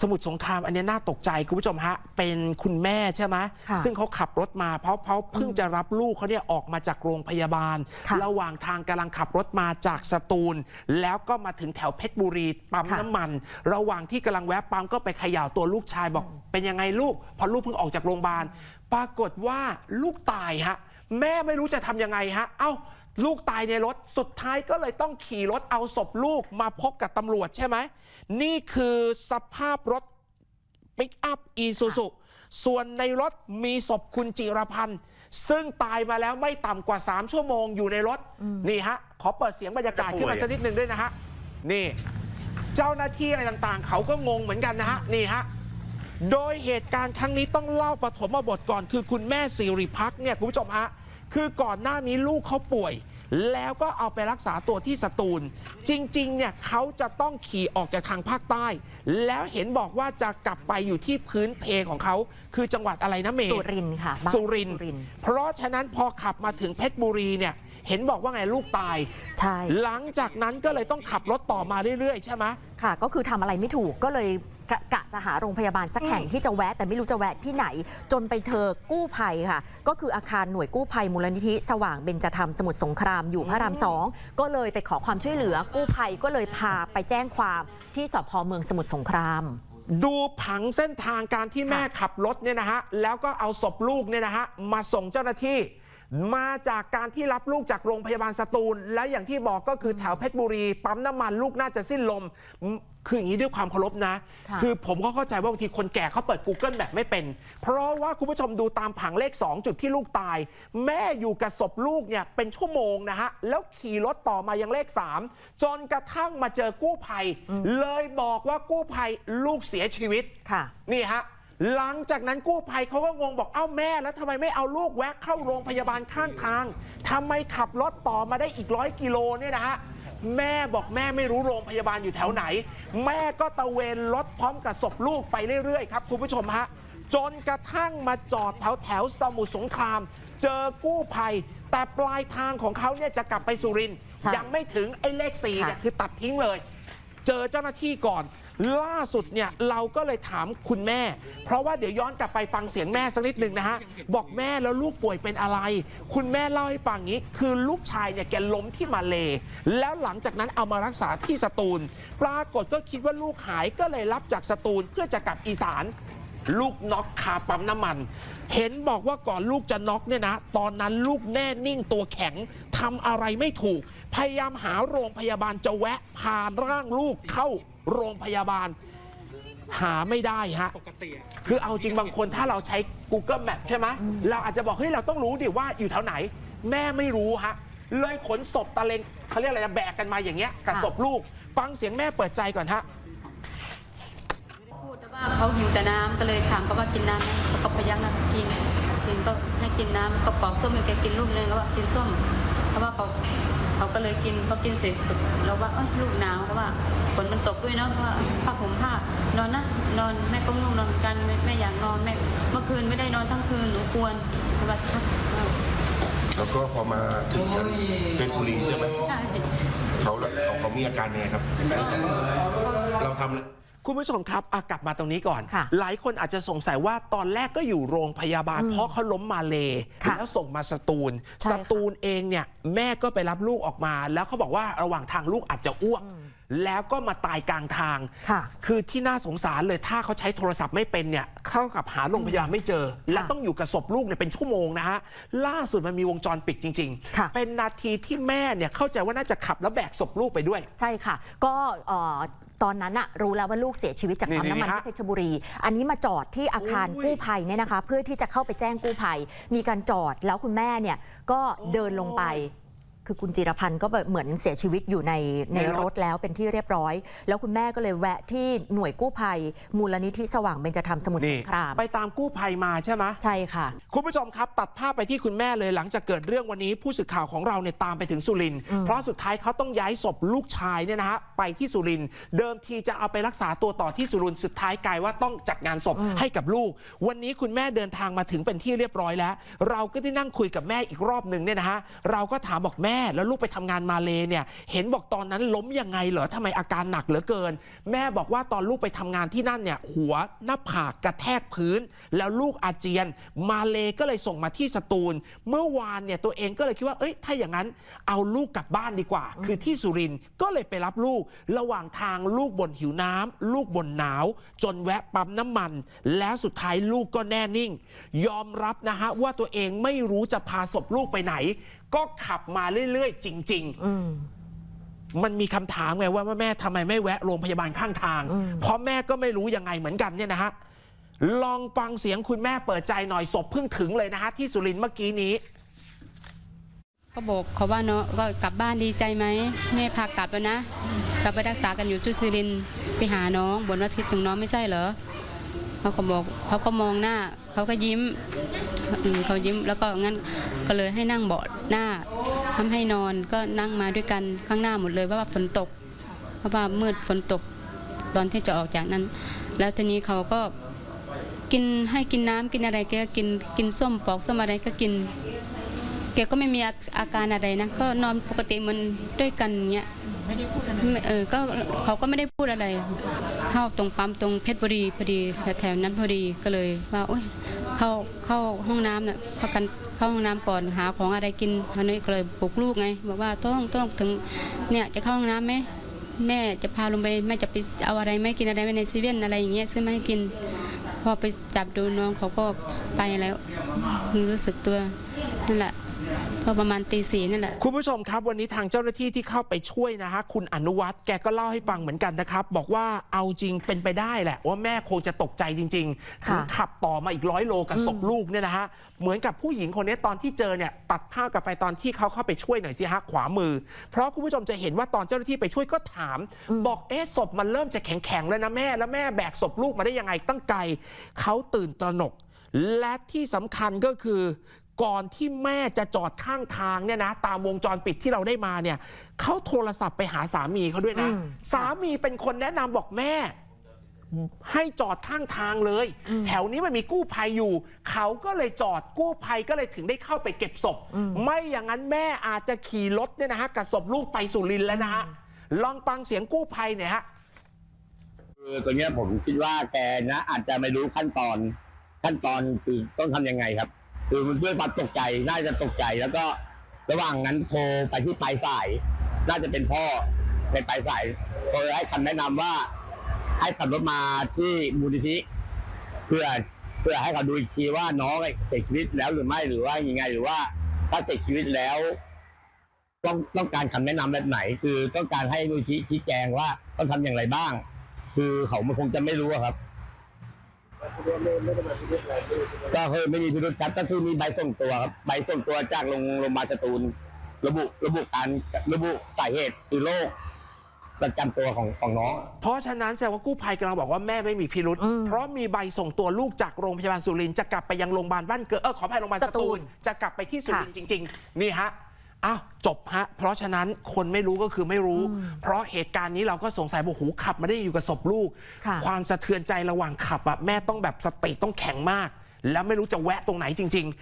สมุทรสงครามอันเนี้ยน่าตกใจคุณผู้ชมฮะ เป็นคุณแม่ใช่ไหมค่ะซึ่งเขาขับรถมาเพราะเขาเพิ่งจะรับลูกเขาเนี่ยออกมาจากโรงพยาบาลค่ะระหว่างทางกำลังขับรถมาจากสตูล แล้วก็มาถึงแถวเพชรบุรีปั๊มค่ะน้ำมัน ระหว่างที่กำลังแวะปั๊มก็ไปเขย่าตัวลูกชายบอกเป็นยังไงลูก พอลูกเพิ่งออกจากโรงพยาบาล ปรากฏว่าลูกตายฮะแม่ไม่รู้จะทำยังไงฮะ เอ้า ลูกตายในรถสุดท้ายก็เลยต้องขี่รถเอาศพลูกมาพบกับตำรวจใช่ไหม นี่คือสภาพรถปิกอัพอีซูซุส่วนในรถมีศพคุณจิรพันธ์ ซึ่งตายมาแล้วไม่ต่ำกว่า 3 ชั่วโมงอยู่ในรถ นี่ฮะ ขอเปิดเสียงบรรยากาศขึ้นมาสักนิดหนึ่งด้วยนะฮะ นี่ เจ้าหน้าที่อะไรต่างๆ เขาก็งงเหมือนกันนะฮะ นี่ฮะโดยเหตุการณ์ครั้งนี้ต้องเล่าปฐมบทก่อนคือคุณแม่สิริพักษ์เนี่ยคุณผู้ชมฮะ คือก่อนหน้านี้ลูกเขาป่วย แล้วก็เอาไปรักษาตัวที่สตูล จริงๆเนี่ยเขาจะต้องขี่ออกจากทางภาคใต้ แล้วเห็นบอกว่าจะกลับไปอยู่ที่พื้นเพของเขา คือจังหวัดอะไรนะเมย์สุรินทร์ค่ะบ้านสุรินทร์สุรินทร์เพราะฉะนั้นพอขับมาถึงเพชรบุรีเนี่ยเห็นบอกว่าไงลูกตาย ใช่ หลังจากนั้นก็เลยต้องขับรถต่อมาเรื่อยๆ ใช่ไหม ค่ะ ก็คือทำอะไรไม่ถูกก็เลย กะกะจะหาโรงพยาบาลสักแห่งที่จะแวะแต่ไม่รู้จะแวะที่ไหน จนไปเธอกู้ภัยค่ะ ก็คืออาคารหน่วยกู้ภัยมูลนิธิสว่างเบญจธรรมสมุทรสงครามอยู่พระรามสองก็เลยไปขอความช่วยเหลือ กู้ภัยก็เลยพาไปแจ้งความที่สพเมืองสมุทรสงคราม ดูผังเส้นทางการที่แม่ขับรถเนี่ยนะฮะแล้วก็เอาศพลูกเนี่ยนะฮะมาส่งเจ้าหน้าที่ มาจากการที่รับลูกจากโรงพยาบาลสตูล และอย่างที่บอกก็คือแถวเพชรบุรี ปั๊มน้ำมันลูกน่าจะสิ้นลมอืมคืออย่างนี้ด้วยความเคารพนะค่ะคือผมก็เข้าใจว่าบางทีคนแก่เขาเปิด Google แบบไม่เป็น เพราะว่าคุณผู้ชมดูตามผังเลข 2 จุดที่ลูกตาย แม่อยู่กับศพลูกเนี่ยเป็นชั่วโมงนะฮะ แล้วขี่รถต่อมายังเลข 3 จนกระทั่งมาเจอกู้ภัย เลยบอกว่ากู้ภัยลูกเสียชีวิตค่ะนี่ฮะ หลังจากนั้นกู้ภัยเขาก็งงบอกเอ้าแม่แล้วทำไมไม่เอาลูกแวะเข้าโรงพยาบาลข้างทางทำไมขับรถต่อมาได้อีกร้อยกิโลเนี่ยนะฮะแม่บอกแม่ไม่รู้โรงพยาบาลอยู่แถวไหน แม่ก็ตะเวนรถพร้อมกับศพลูกไปเรื่อยๆครับคุณผู้ชมฮะจนกระทั่งมาจอดแถวแถวๆสมุทรสงคราม เจอกู้ภัย แต่ปลายทางของเขาเนี่ยจะกลับไปสุรินทร์ใช่ยังไม่ถึงไอ้เลขสี่เนี่ยค่ะคือตัดทิ้งเลย เจอเจ้าหน้าที่ก่อน ล่าสุดเนี่ยเราก็เลยถามคุณแม่ เพราะว่าเดี๋ยวย้อนกลับไปฟังเสียงแม่สักนิดหนึ่งนะฮะ บอกแม่แล้วลูกป่วยเป็นอะไร คุณแม่เล่าให้ฟังงี้ คือลูกชายเนี่ยแกล้มที่มาเล แล้วหลังจากนั้นเอามารักษาที่สตูล ปรากฏก็คิดว่าลูกหายก็เลยรับจากสตูลเพื่อจะกลับอีสาน ลูกน็อกคาปั๊มน้ำมัน เห็นบอกว่าก่อนลูกจะน็อกเนี่ยนะ ตอนนั้นลูกแน่นิ่งตัวแข็งทำอะไรไม่ถูก พยายามหาโรงพยาบาลจะแวะพาร่างลูกเข้าโรงพยาบาล หาไม่ได้ฮะ คือเอาจริงบางคนถ้าเราใช้ Google Map ใช่ไหมเราอาจจะบอกเฮ้ยเราต้องรู้ดิว่าอยู่แถวไหน แม่ไม่รู้ฮะ เลยขนศพตะเลงเขาเรียกอะไรนะแบกกันมาอย่างเงี้ยกับค่ะศพลูก ฟังเสียงแม่เปิดใจก่อนฮะ ว่าเขาหิวแต่น้ำก็เลยถามเขาว่ากินน้ำไหมเขาก็พยักหน้ากินกินก็ให้กินน้ำเขาปอกส้มให้แกกินลูกนึงแล้วว่ากินส้มเพราะว่าเขาเขาก็เลยกินเขากินเสร็จเราว่าเอ้ยลูกหนาวเพราะว่าฝนมันตกด้วยเนาะเพราะว่าผ้าห่มผ้านอนนะนอนแม่ก็ง่วงนอนเหมือนกันแม่แม่อยากนอนแม่เมื่อคืนไม่ได้นอนทั้งคืนหนูควรเพราะว่าเออแล้วก็พอมาถึงกันเพชรบุรีใช่ไหมใช่เขาเขาเขามีอาการยังไงครับ เราทำแล้ว คุณผู้ชมครับอะกลับมาตรงนี้ก่อนค่ะหลายคนอาจจะสงสัยว่าตอนแรกก็อยู่โรงพยาบาล เพราะเขาล้มมาเลค่ะแล้วส่งมาสตูลใช่สค่ะตูลเองเนี่ยแม่ก็ไปรับลูกออกมา แล้วเขาบอกว่าระหว่างทางลูกอาจจะอ้วก แล้วก็มาตายกลางทาง ค่ะคือที่น่าสงสารเลยถ้าเขาใช้โทรศัพท์ไม่เป็นเนี่ยเข้ากับหาโรงพยาบาลไม่เจอ และต้องอยู่กับศพลูกเนี่ยเป็นชั่วโมงนะฮะล่าสุดมันมีวงจรปิดจริง ค่ะเป็นนาทีที่แม่เนี่ยเข้าใจว่าน่าจะขับแล้วแบกศพลูกไปด้วย ใช่ค่ะ ก็เอ่อตอนนั้นอะรู้แล้วว่าลูกเสียชีวิตจากปั๊มนี่น้ำมันนี่ฮะที่เพชรบุรี อันนี้มาจอดที่อาคารโอ้ยกู้ภัยเนี่ยนะคะ เพื่อที่จะเข้าไปแจ้งกู้ภัย มีการจอดแล้วคุณแม่เนี่ยก็เดินลงไป คือคุณจิรพันธ์ก็แบบเหมือนเสียชีวิตอยู่ในในในรถรถแล้วเป็นที่เรียบร้อย แล้วคุณแม่ก็เลยแวะที่หน่วยกู้ภัย มูลนิธิสว่างเบญจธรรมสมุทรสนี่งครามไปตามกู้ภัยมาใช่ไหมใช่ค่ะ คุณผู้ชมครับตัดภาพไปที่คุณแม่เลยหลังจากเกิดเรื่องวันนี้ ผู้สื่อข่าวของเราเนี่ยตามไปถึงสุรินทร์เพราะสุดท้ายเขาต้องย้ายศพลูกชายเนี่ยนะฮะไปที่สุรินทร์เดิมทีจะเอาไปรักษาตัวต่อที่สุรินทร์สุดท้ายกลายว่าต้องจัดงานศพให้กับลูก วันนี้คุณแม่เดินทางมาถึงเป็นที่เรียบร้อยแล้ว เราก็ได้นั่งคุยกับแม่อีกรอบหนึ่งเนี่ยนะฮะเราก็ถามบอกแม่ม่แล้วลูกไปทำงานมาเลเนี่ยเห็นบอกตอนนั้นล้มยังไงเหรอทำไมอาการหนักเหลือเกิน แม่บอกว่าตอนลูกไปทำงานที่นั่นเนี่ยหัวหน้าผากกระแทกพื้น แล้วลูกอาเจียน มาเลก็เลยส่งมาที่สตูล เมื่อวานเนี่ยตัวเองก็เลยคิดว่าเอ้ยถ้าอย่างนั้นเอาลูกกลับบ้านดีกว่า คือที่สุรินทร์ก็เลยไปรับลูก ระหว่างทางลูกบ่นหิวน้ำลูกบ่นหนาว จนแวะปั๊มน้ำมัน แล้วสุดท้ายลูกก็แน่นิ่ง ยอมรับนะฮะว่าตัวเองไม่รู้จะพาศพลูกไปไหนก็ขับมาเรื่อยๆ จริง ๆ อืม มันมีคำถามไงว่าว่าแม่ทำไมไม่แวะโรงพยาบาลข้างทางเพราะแม่ก็ไม่รู้ยังไงเหมือนกันเนี่ยนะฮะ ลองฟังเสียงคุณแม่เปิดใจหน่อยศพเพิ่งถึงเลยนะฮะ ที่สุรินทร์เมื่อกี้นี้ ก็บอกเขาว่าเนาะก็กลับบ้านดีใจไหมแม่พากลับแล้วนะ กลับไปรักษากันอยู่ที่สุรินทร์ไปหาน้องบนว่าคิดถึงน้องไม่ใช่เหรอเขาก็บอกเขาก็มองหน้าเขาก็ยิ้มอืม เขายิ้มแล้วก็งั้นก็เลยให้นั่งเบาะหน้าทำให้นอนก็นั่งมาด้วยกันข้างหน้าหมดเลยเพราะว่าฝนตก เพราะว่ามืดฝนตกตอนที่จะออกจากนั้น แล้วทีนี้เขาก็กินให้กินน้ำกินอะไรแกก็กินกินส้มปอกส้มอะไรก็กินแกก็ไม่มีอาการอะไรนะ ก็นอนปกติมันด้วยกันเงี้ยไม่ได้พูดอะไรเออก็เขาก็ไม่ได้พูดอะไร เข้าตรงปั๊มตรงเพชรบุรีพอดีแถวนั้นพอดีก็เลยว่าโอ้ย เข้าเข้าห้องน้ำน่ะพักกันเข้าห้องน้ำก่อนหาของอะไรกินอันนี้ก็เลยปลุกลูกไง บอกว่าต้องต้องถึงเนี่ยจะเข้าห้องน้ำไหมแม่จะพาลงไปแม่จะไปเอาอะไรไม่กินอะไรไว้ในซีเว่นอะไรอย่างเงี้ยซื้อมาให้กิน พอไปจับดูน้องเขาก็ไปแล้วรู้สึกตัวนั่นแหละ ก็ประมาณตีสี่นั่นแหละ คุณผู้ชมครับวันนี้ทางเจ้าหน้าที่ที่เข้าไปช่วยนะฮะคุณอนุวัฒน์แกก็เล่าให้ฟังเหมือนกันนะครับ บอกว่าเอาจริงเป็นไปได้แหละ ว่าแม่คงจะตกใจจริงๆถึงค่ะขับต่อมาอีกร้อยโลกับศพลูกเนี่ยนะฮะเหมือนกับผู้หญิงคนนี้ตอนที่เจอเนี่ยตัดภาพกลับไปตอนที่เขาเข้าไปช่วยหน่อยสิฮะขวามือ เพราะคุณผู้ชมจะเห็นว่าตอนเจ้าหน้าที่ไปช่วยก็ถาม บอกเอ๊ะศพมันเริ่มจะแข็งๆแล้วนะแม่แล้วแม่แบกศพลูกมาได้ยังไงตั้งไกลเขาตื่นตระหนกและที่สำคัญก็คือ ก่อนที่แม่จะจอดข้างทางเนี่ยนะ ตามวงจรปิดที่เราได้มาเนี่ยเขาโทรศัพท์ไปหาสามีเขาด้วยนะอืมสามีเป็นคนแนะนำบอกแม่ ให้จอดข้างทางเลย แถวนี้มันมีกู้ภัยอยู่ เขาก็เลยจอดกู้ภัยก็เลยถึงได้เข้าไปเก็บศพ ไม่อย่างนั้นแม่อาจจะขี่รถเนี่ยนะฮะกับศพลูกไปสุรินทร์แล้วนะฮะลองฟังเสียงกู้ภัยหน่อยฮะคือตัวเนี้ยผมคิดว่าแกนะ อาจจะไม่รู้ขั้นตอนขั้นตอนคือต้องทำยังไงครับ คือมันด้วยความตกใจน่าจะตกใจแล้วก็ระหว่างนั้นโทรไปที่ปลายสาย น่าจะเป็นพ่อในปลายสายโทรให้คำแนะนำว่า ให้ขับรถมาที่มูลนิธิ เพื่อเพื่อให้เขาดูอีกทีว่าน้องเสียชีวิตแล้วหรือไม่หรือว่ายังไง หรือว่าถ้าเสียชีวิตแล้ว ต้องต้องการคำแนะนำแบบไหน คือต้องการให้มูลนิธิชี้แจงว่าต้องทำอย่างไรบ้าง คือเขามันคงจะไม่รู้อะครับ ก็คือไม่มีพิรุษครับก็คือมีใบส่งตัวครับ ใบส่งตัวจากโรงโรงพยาบาลสตูล ระบุระบุการระบุสาเหตุคือโรคประจำตัวของของน้อง เพราะฉะนั้นแสดงว่ากู้ภัยกำลังบอกว่าแม่ไม่มีพิรุษอืมเพราะมีใบส่งตัวลูกจากโรงพยาบาลสุรินทร์จะกลับไปยังโรงพยาบาลบ้านเกิดเออขออภัยโรงพยาบาลสสตูตูลลจะกลับไปที่สุรินทร์จริง ๆ นี่ฮะ อ้าวจบฮะ เพราะฉะนั้นคนไม่รู้ก็คือไม่รู้ เพราะเหตุการณ์นี้เราก็สงสัยบอกหูขับมาได้อยู่กับศพลูกค่ะความสะเทือนใจระหว่างขับอะแม่ต้องแบบสติต้องแข็งมาก แล้วไม่รู้จะแวะตรงไหนจริง ๆ